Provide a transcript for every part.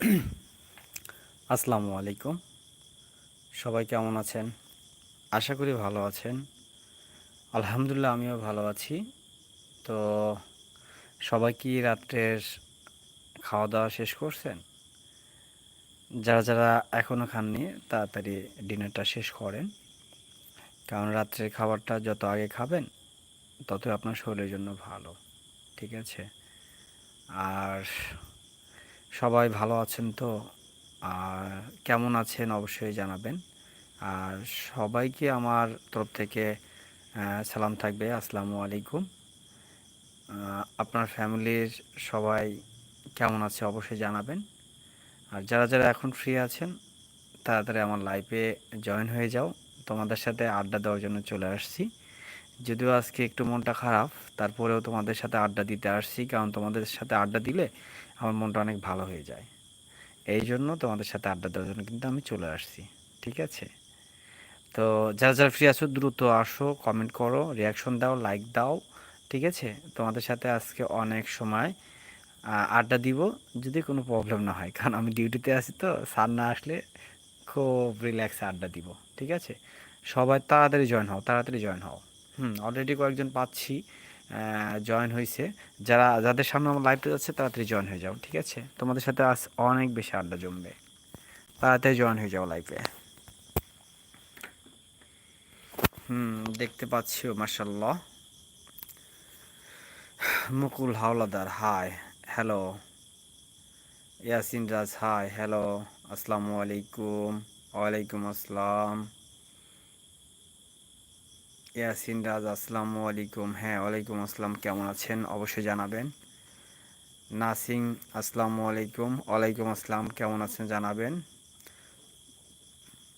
আসসালামু আলাইকুম। সবাই কেমন আছেন? আশা করি ভালো আছেন। আলহামদুলিল্লাহ, আমিও ভালো আছি। তো সবাই কি রাত্রের খাওয়া দাওয়া শেষ করছেন? যারা যারা এখনও খাননি, তাড়াতাড়ি ডিনারটা শেষ করেন। কারণ রাত্রের খাবারটা যত আগে খাবেন তত আপনার শরীরের জন্য ভালো। ঠিক আছে? আর সবাই ভালো আছেন তো? আর কেমন আছেন অবশ্যই জানাবেন। আর সবাইকে আমার তরফ থেকে সালাম থাকবে। আসসালামু আলাইকুম। আপনার ফ্যামিলির সবাই কেমন আছে অবশ্যই জানাবেন। আর যারা যারা এখন ফ্রি আছেন, তাড়াতাড়ি আমার লাইফে জয়েন হয়ে যাও। তোমাদের সাথে আড্ডা দেওয়ার জন্য চলে আসছি। যদিও আজকে একটু মনটা খারাপ, তারপরেও তোমাদের সাথে আড্ডা দিতে আসছি। কারণ তোমাদের সাথে আড্ডা দিলে আমার মনটা অনেক ভালো হয়ে যায়। এই জন্য তোমাদের সাথে আড্ডা দেওয়ার জন্য কিন্তু আমি চলে আসছি, ঠিক আছে? তো যারা যারা ফ্রি আছো, দ্রুত আসো কমেন্ট করো রিয়াকশন দাও লাইক দাও, ঠিক আছে? তোমাদের সাথে আজকে অনেক সময় আড্ডা দিব যদি কোনো প্রবলেম না হয়। কারণ আমি ডিউটিতে আছি তো, স্যার না আসলে খুব রিল্যাক্সে আড্ডা দিব, ঠিক আছে? সবাই তাড়াতাড়ি জয়েন হও, তাড়াতাড়ি জয়েন হও। হুম অলরেডি কয়েকজন পাচ্ছি। জয়েন হয়েছে যারা, যাদের সামনে আমার লাইভটা যাচ্ছে, তাড়াতাড়ি জয়েন হয়ে যাও, ঠিক আছে? তোমাদের সাথে আজ অনেক বেশি আড্ডা জমবে। তাড়াতাড়ি জয়েন হয়ে যাও লাইভে হুম, দেখতে পাচ্ছি মার্শাল্লাহ Mukul Howlader hi hello Yasin Raj hi hello আসসালামু আলাইকুম। ওয়ালাইকুম আসসালাম। ইয়াসিন, রাজ, আসসালামু আলাইকুম। হ্যাঁ ওয়ালাইকুম আসসালাম। কেমন আছেন? অবশ্যই জানাবেন। নাসিং আসসালামু আলাইকুম। ওয়ালাইকুম আসসালাম। কেমন আছেন? জানাবেন।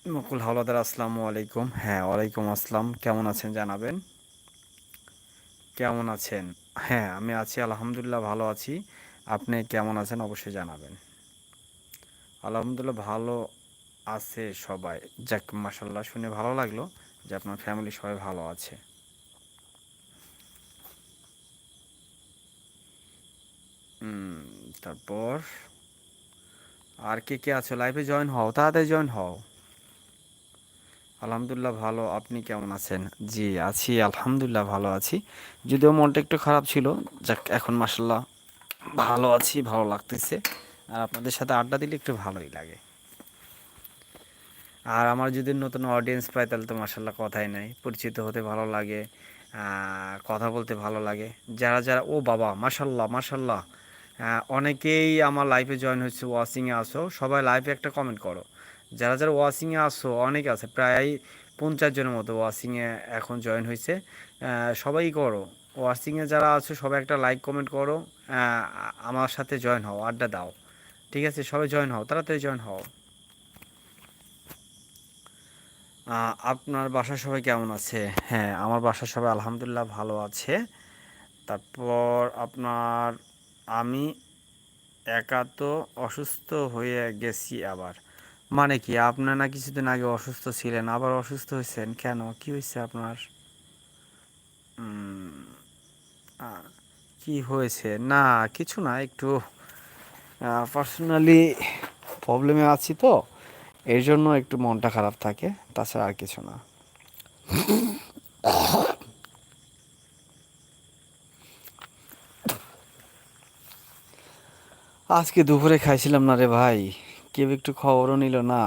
মুকুল হাওলাদার, আসসালামু আলাইকুম। হ্যাঁ ওয়ালাইকুম আসসালাম। কেমন আছেন? জানাবেন। কেমন আছেন? হ্যাঁ আমি আছি, আলহামদুলিল্লাহ ভালো আছি। আপনি কেমন আছেন? অবশ্যই জানাবেন। আলহামদুলিল্লাহ ভালো আছে সবাই। যাক মাসাল্লাহ শুনে ভালো লাগল। যে আপনার ফ্যামিলি সবাই ভালো আছে। তারপর আর কে কে আছে? লাইফে জয়েন হও, তাড়াতাড়ি জয়েন হও। আলহামদুলিল্লাহ ভালো, আপনি কেমন আছেন? জি, আছি, আলহামদুলিল্লাহ ভালো আছি। যদিও মনটা একটু খারাপ ছিল, যাক, এখন মাসাল্লাহ ভালো আছি, ভালো লাগতেছে। আর আপনাদের সাথে আড্ডা দিলে একটু ভালোই লাগে। আর আমার যদি নতুন অডিয়েন্স পাই, তাহলে তো মাসাল্লাহ কথাই নাই। পরিচিত হতে ভালো লাগে কথা বলতে ভালো লাগে। যারা যারা, ও বাবা মাসাল্লাহ মাসাল্লাহ অনেকেই আমার লাইফে জয়েন হচ্ছে ওয়াচিংয়ে আসো সবাই লাইফে একটা কমেন্ট করো। যারা যারা ওয়াচিংয়ে আসো অনেক আছে, প্রায় পঞ্চাশ জনের মতো ওয়াচিংয়ে এখন জয়েন হয়েছে সবাই করো। ওয়াচিংয়ে যারা আছো, সবাই একটা লাইক কমেন্ট করো আমার সাথে জয়েন হও, আড্ডা দাও। ঠিক আছে? সবাই জয়েন হও, তাড়াতাড়ি জয়েন হও। আপনার বাসার সবাই কেমন আছে? হ্যাঁ আমার বাসার সবাই আলহামদুলিল্লাহ ভালো আছে। তারপর আপনার আমি একা তো অসুস্থ হয়ে গেছি আবার। মানে কি, আপনার না কিছুদিন আগে অসুস্থ ছিলেন, আবার অসুস্থ হয়েছেন? কেন? কি হয়েছে আপনার? কি হয়েছে? না, কিছু না, একটু পার্সোনালি প্রবলেমে আছি তো। এর জন্য একটু মনটা খারাপ থাকে, তাছাড়া আর কিছু না। আজকে দুপুরে খাইছিলাম না রে ভাই। কেউ একটু খবরও নিল না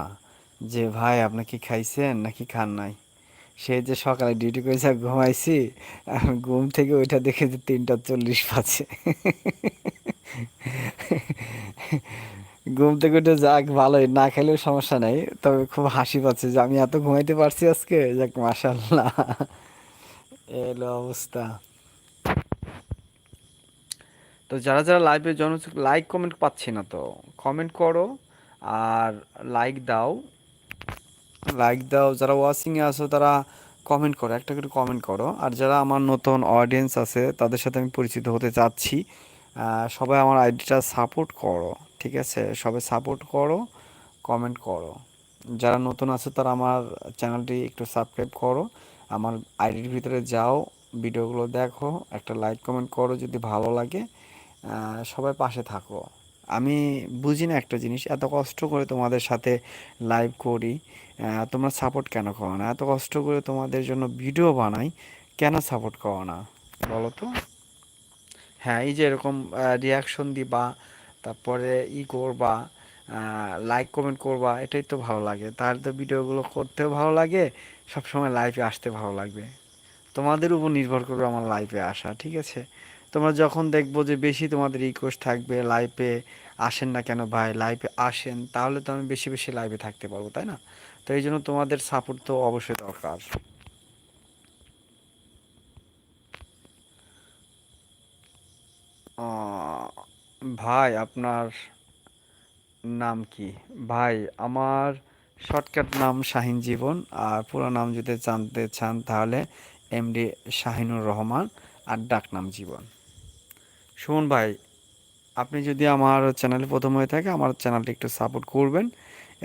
যে, ভাই, আপনি কি খাইছেন নাকি খান নাই? সে যে সকালে ডিউটি করেছে ঘুমাইছি ঘুম থেকে ওইটা দেখে যে তিনটা চল্লিশ পাচ্ছে ঘুম থেকে উঠে যাক, ভালোই। না খেলেও সমস্যা নেই। তবে খুব হাসি পাচ্ছে যে আমি এত ঘুমাইতে পারছি আজকে। যাক মাশাল্লাহ এলো অবস্থা। তো যারা যারা লাইভে জন লাইক কমেন্ট পাচ্ছি না তো। কমেন্ট করো আর লাইক দাও। লাইক দাও। যারা ওয়াচিংয়ে আছো, তারা কমেন্ট করো। একটা করে কমেন্ট করো। আর যারা আমার নতুন অডিয়েন্স আছে, তাদের সাথে আমি পরিচিত হতে চাচ্ছি সবাই আমার আইডিটা সাপোর্ট করো। ঠিক আছে, সবাই সাপোর্ট করো কমেন্ট করো। যারা নতুন আছে তারা আমার চ্যানেলটি একটু সাবস্ক্রাইব করো, আমার আইডির ভিতরে যাও, ভিডিওগুলো দেখো, একটা লাইক কমেন্ট করো যদি ভালো লাগে সবাই পাশে থাকো। আমি বুঝি না একটা জিনিস, এত কষ্ট করে তোমাদের সাথে লাইভ করি তোমরা সাপোর্ট কেন করো না? এত কষ্ট করে তোমাদের জন্য ভিডিও বানাই, কেন সাপোর্ট করো না? বলো তো। হ্যাঁ এই যে এরকম রিয়াকশন দিবা তারপরে ই করবা লাইক কমেন্ট করবা, এটাই তো ভালো লাগে। তাহলে তো ভিডিওগুলো করতেও ভালো লাগে, সবসময় লাইভে আসতে ভালো লাগবে। তোমাদের উপর নির্ভর করবে আমার লাইভে আসা, ঠিক আছে? তোমরা যখন দেখব যে বেশি তোমাদের রিকোয়েস্ট থাকবে লাইভে আসেন না কেন ভাই লাইভে আসেন, তাহলে তো আমি বেশি বেশি লাইভে থাকতে পারব, তাই না? তো এই জন্য তোমাদের সাপোর্ট তো অবশ্যই দরকার। ভাই, আপনার নাম কি? ভাই, আমার শর্টকাট নাম শাহিন জীবন, আর পুরো নাম যদি জানতে চান তাহলে এমডি শাহিনুর রহমান, আর ডাক নাম জীবন। শুনুন ভাই, আপনি যদি আমার চ্যানেলে প্রথম হয়ে থাকে, আমার চ্যানেলটি একটু সাপোর্ট করবেন।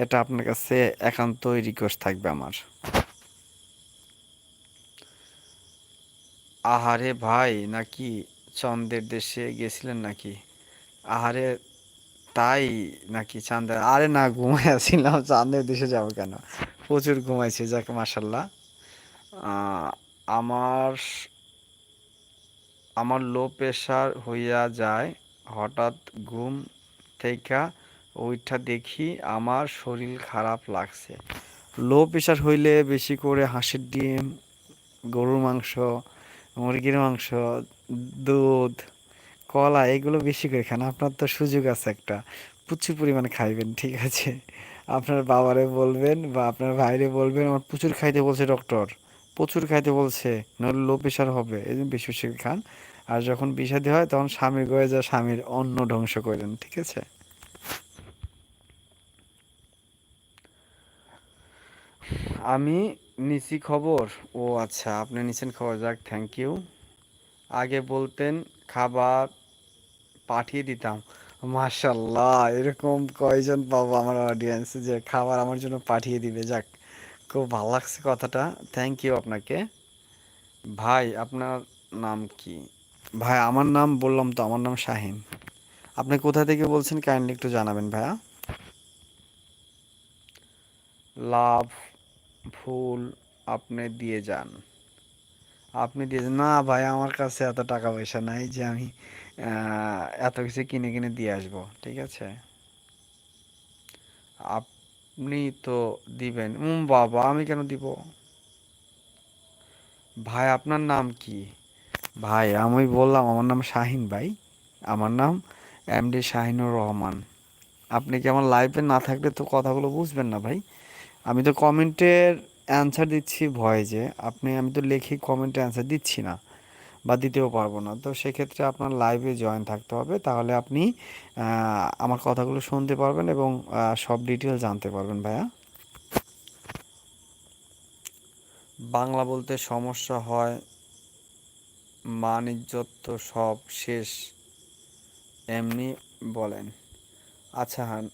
এটা আপনার কাছে একান্তই রিকোয়েস্ট থাকবে আমার। আহারে ভাই, নাকি চন্দ্রের দেশে গেছিলেন নাকি? আহারে, তাই নাকি চাঁদের আরে না ঘুমাই আছিলাম চাঁদের দেশে যাব কেন? প্রচুর ঘুমাইছি, যাক মাসাল্লাহ আমার আমার লো প্রেশার হইয়া যায়। হঠাৎ ঘুম থেকে ওইটা দেখি আমার শরীর খারাপ লাগছে। লো প্রেশার হইলে বেশি করে হাঁসের ডিম, গরুর মাংস, মুরগির মাংস, দুধ কলা এগুলো বেশি করে খান। আপনার তো সুযোগ আছে একটা। প্রচুর পরিমাণে খাইবেন, ঠিক আছে? আপনার বাবারে বলবেন বা আপনার ভাইরে বলবেন, আমার প্রচুর খাইতে বলছে ডক্টর প্রচুর খাইতে বলছে, নইলে লো প্রেশার হবে। এই জন্য বেশি বেশি খান। আর যখন বিষাদি হয়, তখন স্বামীর গয়ে যা স্বামীর অন্ন ধ্বংস করেন, ঠিক আছে? আমি নিচি খবর। ও আচ্ছা আপনি নিছেন খবর, যাক থ্যাংক ইউ আগে বলতেন খাবার পাঠিয়ে দিতাম। মাশাল্লাহ, এরকম কয়জন পাবো আমার অডিয়েন্সে যে খাবার আমার জন্য পাঠিয়ে দিবে? যাক, খুব ভালো লাগছে কথাটা। থ্যাংক ইউ আপনাকে। ভাই, আপনার নাম কি? ভাই, আমার নাম বললাম তো, আমার নাম শাহিন। আপনি কোথা থেকে বলছেন কাইন্ডলি একটু জানাবেন ভাইয়া। লাভ ফুল আপনি দিয়ে যান। আপনি দিয়ে। না ভাই, আমার কাছে এত টাকা পয়সা নাই যে আমি এত কিছু কিনে কিনে দিয়ে আসব, ঠিক আছে? আপনি তো দিবেন। উম, বাবা, আমি কেন দিব? ভাই, আপনার নাম কি? ভাই, আমি বললাম, আমার নাম শাহিন ভাই। আমার নাম এমডি শাহিনুর রহমান। আপনি কি আমার লাইভে না থাকলে তো কথাগুলো বুঝবেন না ভাই? আমি তো কমেন্টের অ্যান্সার দিচ্ছি ভয়েসে আপনি, আমি তো লেখি কমেন্টে অ্যান্সার দিচ্ছি না। বা দিতেও পারব না। তো সেক্ষেত্রে আপনার লাইভে জয়েন থাকতে হবে। তাহলে আপনি আমার কথাগুলো শুনতে পারবেন এবং সব ডিটেল জানতে পারবেন ভাইয়া। বাংলা বলতে সমস্যা হয় মান তো সব শেষ, এমনি বলেন। আচ্ছা হ্যাঁ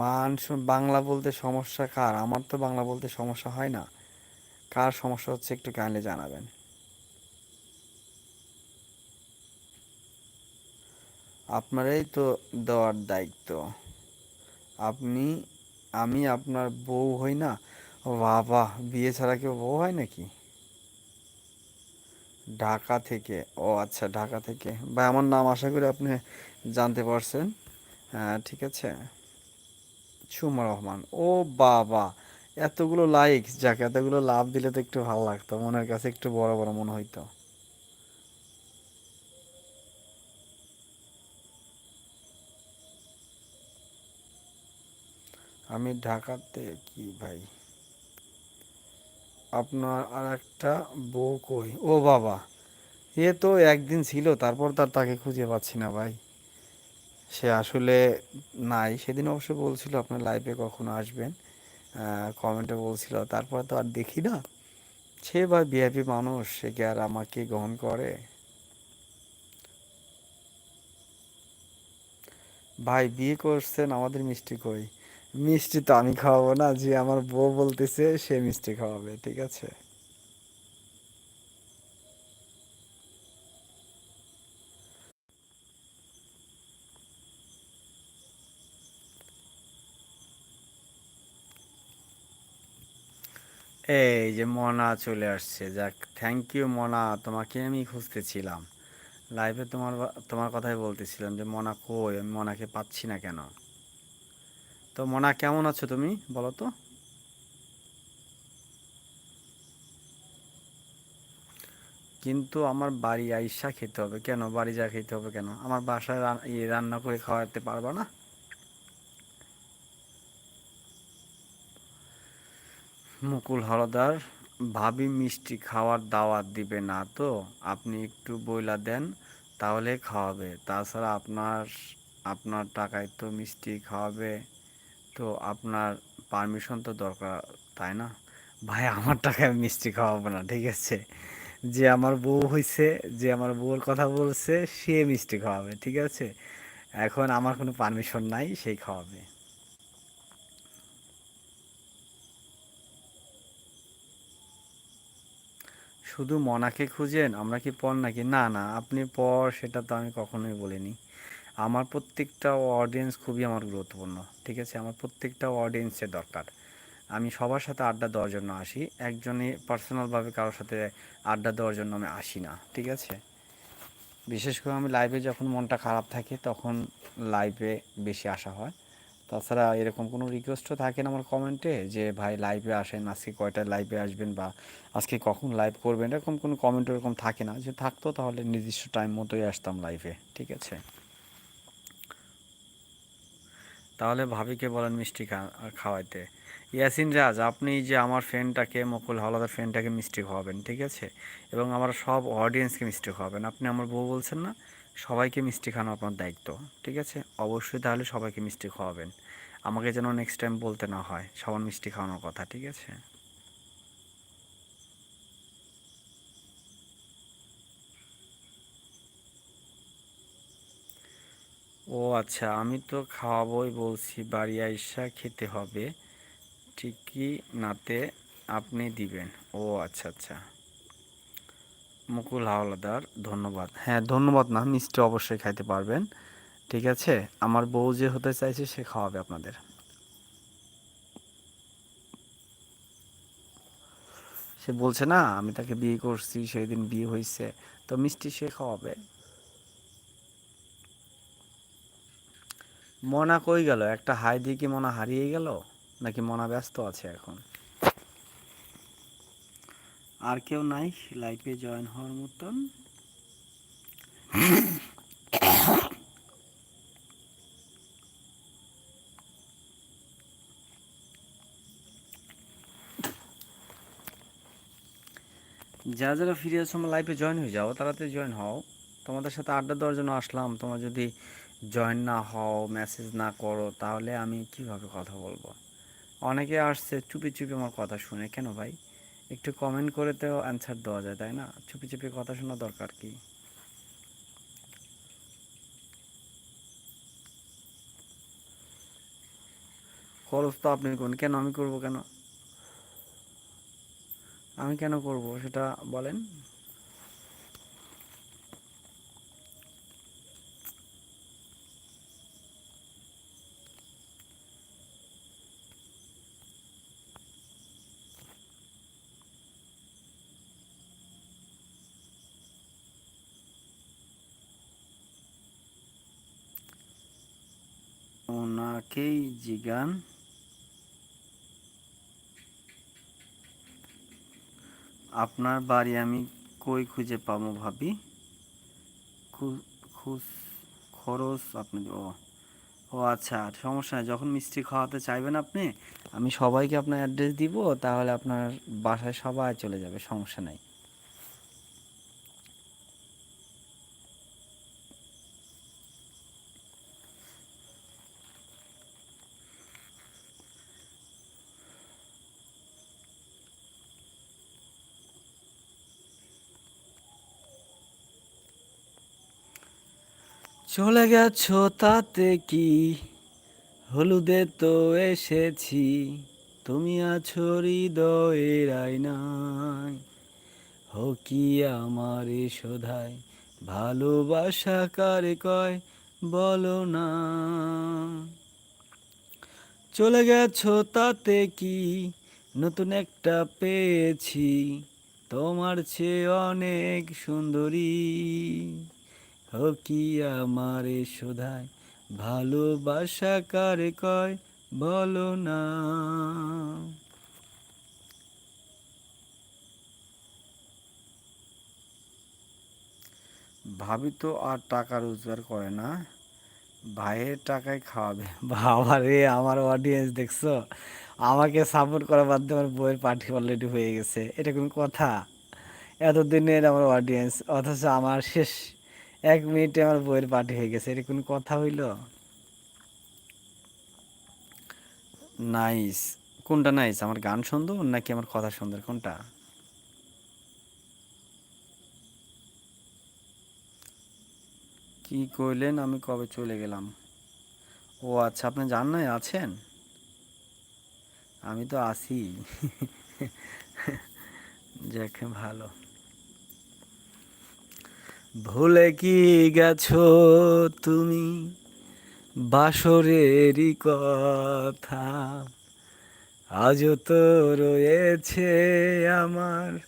মান বাংলা বলতে সমস্যা কার? আমার তো বাংলা বলতে সমস্যা হয় না। কার সমস্যা হচ্ছে একটু কাইন্ডলি জানাবেন। আপনারই তো দেওয়ার দায়িত্ব। আপনি, আমি আপনার বউ হই না? বাবা, বিয়ে ছাড়া কেউ বউ হয় নাকি? ঢাকা থেকে, ও আচ্ছা ঢাকা থেকে। ভাই, আমার নাম আশা করি আপনি জানতে পারছেন। হ্যাঁ ঠিক আছে। সুমা রহমান, ও বাবা, এতগুলো লাইক যাক, এতগুলো লাভ দিলে তো একটু ভালো লাগতো। মনের কাছে একটু বড় বড় মনে হইতো। আমি ঢাকাতে কি ভাই? আপনার আর একটা বউ কই? ও বাবা, এ তো একদিন ছিল, তারপর তার তাকে খুঁজে পাচ্ছি না ভাই। সে আসলে নাই, সেদিন অবশ্য বলছিল আপনার লাইভে কখনো আসবেন। কমেন্টে বলছিল, তারপর তো আর দেখি না। সে ভাই ভিআইপি মানুষ, সে কি আর আমাকে গ্রহণ করে? ভাই, বিয়ে করছেন আমাদের মিষ্টি কই? মিষ্টি তো আমি খাওয়াবো না, যে আমার বউ বলতেছে সে মিষ্টি খাওয়াবে, ঠিক আছে? এই যে মনা চলে আসছে, যাক থ্যাংক ইউ মনা, তোমাকে আমি খুঁজতেছিলাম। লাইভে তোমার তোমার কথাই বলতেছিলাম যে, মনা কই? আমি মনাকে পাচ্ছি না কেন? তো মনা, কেমন আছো তুমি? বলো তো। কিন্তু আমার বাড়ি আইসা খেতে হবে কেন? বাড়ি যা খেতে হবে কেন? আমার বাসায় ইয়ে রান্না করে খাওয়াতে পারবা না? মুকুল হলদার, ভাবি মিষ্টি খাওয়ার দাওয়াত দিবে না তো? আপনি একটু বইলা দেন, তাহলে খাওয়াবে। তাছাড়া আপনার আপনার টাকায় তো মিষ্টি খাওয়াবে। তো আপনার পারমিশন তো দরকার, তাই না? ভাই আমার টাকায় মিষ্টি খাওয়াবো না, ঠিক আছে? যে আমার বউ হয়েছে যে আমার বউর কথা বলছে, সে মিষ্টি খাওয়াবে, ঠিক আছে? এখন আমার কোনো পারমিশন নাই, সেই খাওয়াবে। শুধু মনাকে খুঁজেন, আমরা কি পর নাকি? না না, আপনি পর, সেটা তো আমি কখনোই বলিনি। আমার প্রত্যেকটা অডিয়েন্স খুবই আমার গুরুত্বপূর্ণ, ঠিক আছে? আমার প্রত্যেকটা অডিয়েন্সের দরকার। আমি সবার সাথে আড্ডা দেওয়ার জন্য আসি একজনে পার্সোনালভাবে কারোর সাথে আড্ডা দেওয়ার জন্য আমি আসি না, ঠিক আছে? বিশেষ করে আমি লাইভে যখন মনটা খারাপ থাকে, তখন লাইভে বেশি আসা হয়। তাছাড়া এরকম কোনো রিকোয়েস্টও থাকে না আমার কমেন্টে যে, ভাই লাইভে আসেন, আজকে কয়টায় লাইভে আসবেন বা আজকে কখন লাইভ করবেন? এরকম কোনো কমেন্ট এরকম থাকে না। যে থাকতো তাহলে নির্দিষ্ট টাইম মতোই আসতাম লাইভে ঠিক আছে? তাহলে ভাবিকে বলেন মিষ্টি খাওয়াইতে। ইয়াসিন রাজ, আপনি যে আমার ফ্রেন্ডটাকে, মকুল হাওলাদার ফ্রেন্ডটাকে মিষ্টি খাওয়াবেন, ঠিক আছে? এবং আমার সব অডিয়েন্সকে মিষ্টি খাওয়াবেন। আপনি আমার বউ বলছেন না? সবাইকে মিষ্টি খাওয়ানো আপনার দায়িত্ব, ঠিক আছে? অবশ্যই তাহলে সবাইকে মিষ্টি খাওয়াবেন। আমাকে যেন নেক্সট টাইম বলতে না হয়, সবার মিষ্টি খাওয়ানোর কথা, ঠিক আছে? ও আচ্ছা আমি তো খাওয়াবই বলছি বাড়ি আইসা খেতে হবে। ঠিকই নাতে আপনি দিবেন। ও আচ্ছা আচ্ছা। মুকুল হাওলাদার, ধন্যবাদ। হ্যাঁ ধন্যবাদ না, মিষ্টি অবশ্যই খাইতে পারবেন। ঠিক আছে? আমার বউ যে হতে চাইছে, সে খাওয়াবে আপনাদের। সে বলছে, না, আমি তাকে বিয়ে করছি সেই দিন বিয়ে হয়েছে তো মিষ্টি সে খাওয়াবে। মনা কই গেল? একটা হাই দিয়ে কি মনা হারিয়ে গেল? নাকি মনা ব্যস্ত আছে এখন? আর কেউ নাই? লাইফে জয়েন হওয়ার মতন? যারা যারা ফিরে আসো আমার লাইফে জয়েন হয়ে যাও, তাড়াতাড়ি জয়েন হও। তোমাদের সাথে আড্ডা দেওয়ার জন্য আসলাম। তোমার যদি জয়েন না হও মেসেজ না করো, তাহলে আমি কীভাবে কথা বলব? অনেকে আসছে, চুপি চুপি আমার কথা শুনে, কেন ভাই? একটু কমেন্ট করে তো অ্যান্সার দেওয়া যায়, তাই না? চুপি চুপি কথা শোনা দরকার কি? খরচ তো আপনি করুন, কেন আমি করব কেন? আমি কেন করব, সেটা বলেন। ওনাকেই জিগান আপনার বাড়ি আমি কই খুঁজে পাবো ভাবি? খরচ আপনি, ও ও আচ্ছা সমস্যা নাই, যখন মিষ্টি খাওয়াতে চাইবেন আপনি, আমি সবাইকে আপনার অ্যাড্রেস দিব, তাহলে আপনার বাসায় সবাই চলে যাবে, সমস্যা নাই। চলে গেছো তাতে কি? হলুদে তো এসেছি, তুমি আছো হৃদয়ের আয়নায়। হো কি আমার এ শোধায় ভালোবাসা কারে কয় বলো না। চলে গেছো তাতে কি? নতুন একটা পেয়েছি, তোমার চেয়ে অনেক সুন্দরী। ও কি আমার শোধায়? ভালোবাসা কারে কয়? বলো না। ভাবি তো আর টাকা রোজগার করে না, ভাইয়ের টাকায় খাওয়াবে। বাবা রে, আমার অডিয়েন্স দেখছ? আমাকে সাপোর্ট করার মাধ্যমে আমার বইয়ের পার্টি অলরেডি হয়ে গেছে। এটা কোনো কথা? এতদিনের আমার অডিয়েন্স অথচ আমার শেষ এক মিনিটে আমার বইয়ের পার্টি হয়ে গেছে, এটা কোনো কথা হইল? নাইস। কোনটা নাইস? আমার গান সুন্দর নাকি আমার কথা সুন্দর? কোনটা? কি কইলেন? আমি কবে চলে গেলাম? ও আচ্ছা আপনি জান নাই? আছেন? আমি তো আছি। যাক, ভালো। ভুলে কি গেছো তুমি? বাসরেরই কথা। আজও তো রয়েছে আমার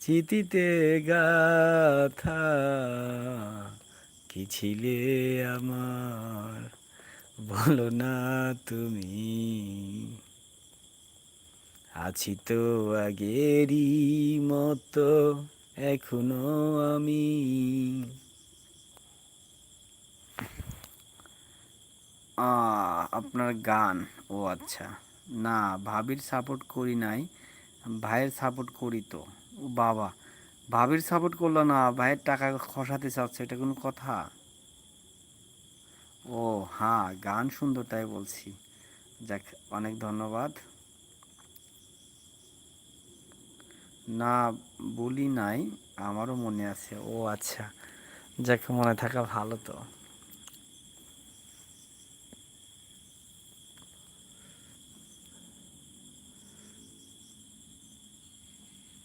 চিতিতে গাথা। কি ছিলে আমার? বলো না তুমি। আছি তো আগেরই মতো। এখনও আমি আপনার গান। ও আচ্ছা। না, ভাবির সাপোর্ট করি নাই। ভাইয়ের সাপোর্ট করি তো। ও, বাবা। ভাবির সাপোর্ট করল না, ভাইয়ের টাকা খসাতে চাচ্ছে, এটা কোনো কথা? ও হ্যাঁ গান সুন্দর তাই বলছি। যাক, অনেক ধন্যবাদ। না বলি নাই, আমারও মনে আছে। ও আচ্ছা যাকে, মনে থাকা ভালো তো।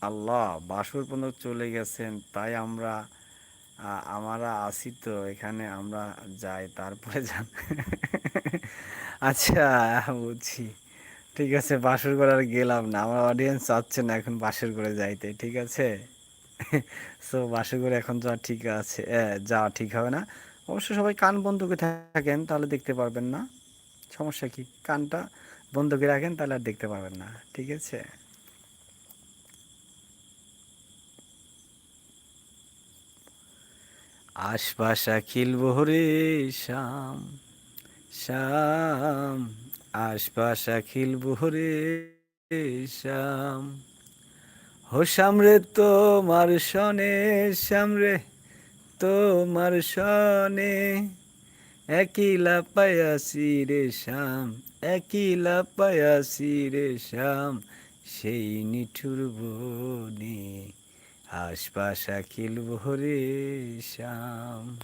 আল্লাহ, বাসর পর্যন্ত চলে গেছেন, তাই আমরা আমরা আসি তো, এখানে আমরা যাই, তারপরে যান আচ্ছা বুঝছি। ঠিক আছে, বাসর করে আর গেলাম না। আমার অডিয়েন্স চাচ্ছে না এখন বাসর করে যাইতে, ঠিক আছে? সো বাসর করে এখন যাওয়া ঠিক আছে যাওয়া ঠিক হবে না। অবশ্য সবাই কান বন্ধ করে থাকেন, তাহলে দেখতে পারবেন না। সমস্যা কি? কানটা বন্ধ করে রাখেন, তাহলে আর দেখতে পারবেন না, ঠিক আছে? আশপাশ আখিল ভোরে শাম শাম আশপাশ আখিল ভোরে শাম হো সামরে তোমার সনে সামরে তোমার সনে একিলা পায়াসি রে শাম একিলা পায়াসি রে শাম সেই নিঠুর বনে, আশপাশ আখিল ভোরে শাম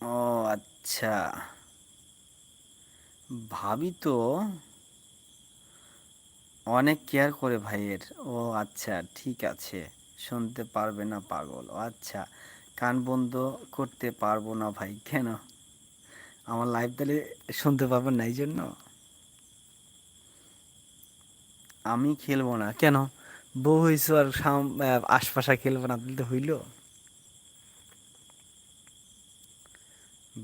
ও আচ্ছা। ভাবি তো অনেক কেয়ার করে ভাইয়ের। ও আচ্ছা ঠিক আছে। শুনতে পারবে না পাগল। ও আচ্ছা কান বন্ধ করতে পারব না ভাই কেন? আমার লাইভ তাহলে শুনতে পারবেন না এই জন্য আমি খেলব না কেন? বউ হইছো আর আহ, খেলব না তাহলে তো হইল।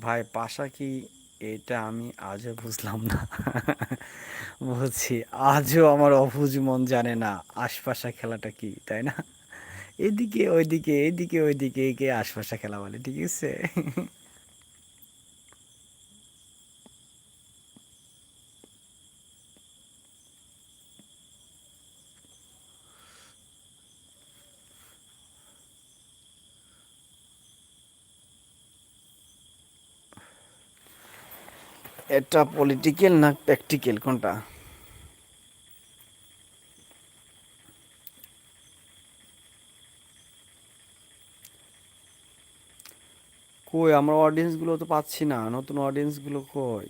ভাই পাশা কি এটা আমি আজও বুঝলাম না। বলছি, আজও আমার অভুজ মন জানে না আশপাশা খেলাটা কি, তাই না? এদিকে, ওইদিকে এদিকে, ওইদিকে, একে আশপাশা খেলা বলে, ঠিক আছে? এটা পলিটিক্যাল না প্র্যাকটিক্যাল কোনটা? কই? আমরা অডিয়েন্সগুলো তো পাচ্ছি না। নতুন অডিয়েন্সগুলো কই?